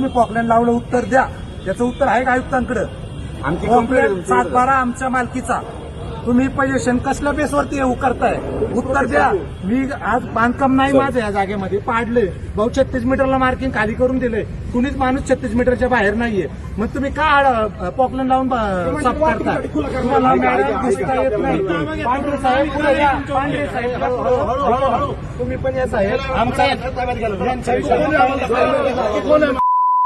तुम्ही पॉकलँड लावलं उत्तर द्या. त्याचं उत्तर आहे का आयुक्तांकडे? आमची पॉकलँड सात बारा आमच्या मालकीचा. तुम्ही पोझिशन कसल्या बेसवरती येऊ करताय उत्तर द्या. मी आज बांधकाम नाही माझं या जागेमध्ये. पाडले भाऊ छत्तीस मीटरला मार्किंग खाली करून दिले कुणीच माणूस छत्तीस मीटरच्या बाहेर नाहीये. मग तुम्ही का पॉकलँड लावून साफ करताय? तुम्हाला मॅडम दिसता येत नाही. पांढरे साहेब पुढे या पांढरे साहेब. तुम्ही पण या साहेब. आमचा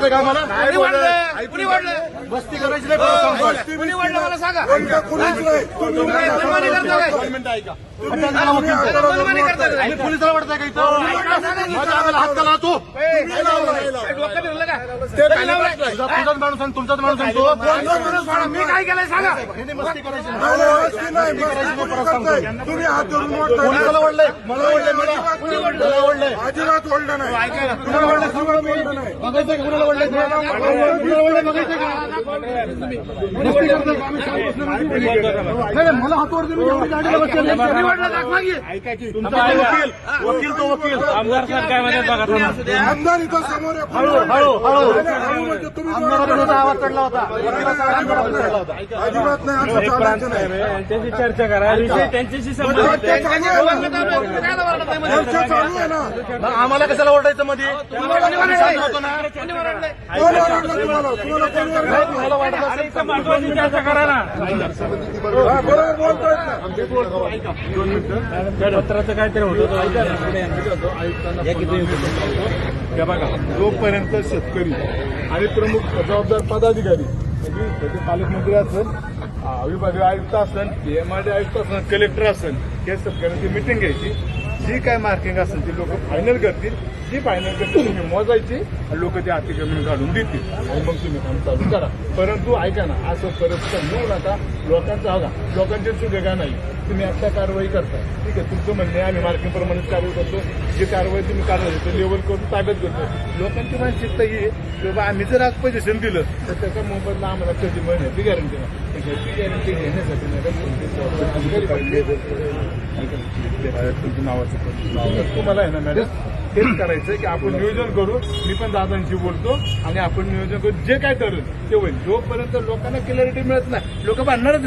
पोलिसाला ओढताय. तुम्ही पोलिसाला ओढताय का आम्हाला मस्ती करायची नाही ऐका. त्याला वकील तो. तुम्ही पोलिसाला ओढताय का इथं? माझ्या अंगाला हात का? लावतो तुझा तुझाच माणूस आणि तुमचाच माणूस आणि तो मी काय केलंय सांगा? मस्ती करायची नाही. मस्ती करायची नाही, सांगतो. तुम्ही हात धरून मला अजिबात ओढलं नाही. शांत बसलो नाही. मला हात ओढते मी एवढी गाडीला बसलेलो. कोणी ओढलं दाख मागे. तुमचा तो वकील तो वकील आमदार काय म्हणतात. आमदार इथं समोर आवाज चढला होता अजिबात नाही चर्चा करा विषय त्यांच्याशी चर्चा. चालू आहे ना. आम्हाला कशाला ओरडायचं मध्ये तुम्हाला तुम्हाला कोण ओरडलं? मला वाटत अरे इथं महत्वाची चर्चा करा ना. हा, बरोबर बोलतोय. ना पत्राचं काहीतरी होतं हे बघा. जोपर्यंत शेतकरी आणि प्रमुख जबाबदार पदाधिकारी म्हणजे त्याचे पालकमंत्री असेल विभागीय आयुक्त असेल एमआरडी आयुक्त असेल कलेक्टर असेल या शेतकऱ्यांची मिटिंग घ्यायची. जी काय मार्किंग असेल ती लोक फायनल करतील. जी फायनल करतील तुम्ही मोजायची. आणि लोक ते अतिक्रमण काढून देतील. आणि मग तुम्ही काम चालू करा. परंतु ऐका ना असं परत घेऊ नका लोकांचा बघा लोकांची सुविधा नाही तुम्ही आता कारवाई करता. ठीक आहे तुमचं म्हणणं आहे आम्ही मार्किंग प्रमाणेच कारवाई करतो. जी कारवाई तुम्ही कारवाई करतो लेवल करून ताब्यात घेतो लोकांची मानसिकता ही बाबा आम्ही जर आज पोझिशन दिलं तर त्याच्या मोबदला आम्हाला कधी मिळण्याची गॅरंटी नाही. ह्याची गॅरंटी घेण्यासाठी मॅडम तुमचं नावाचं. तुम्हाला आहे ना मॅडम तेच करायचं की आपण नियोजन करू. मी पण दादांशी बोलतो आणि आपण नियोजन करू. जे काय करू ते होईल. जोपर्यंत लोकांना क्लॅरिटी मिळत नाही लोक भांडणारच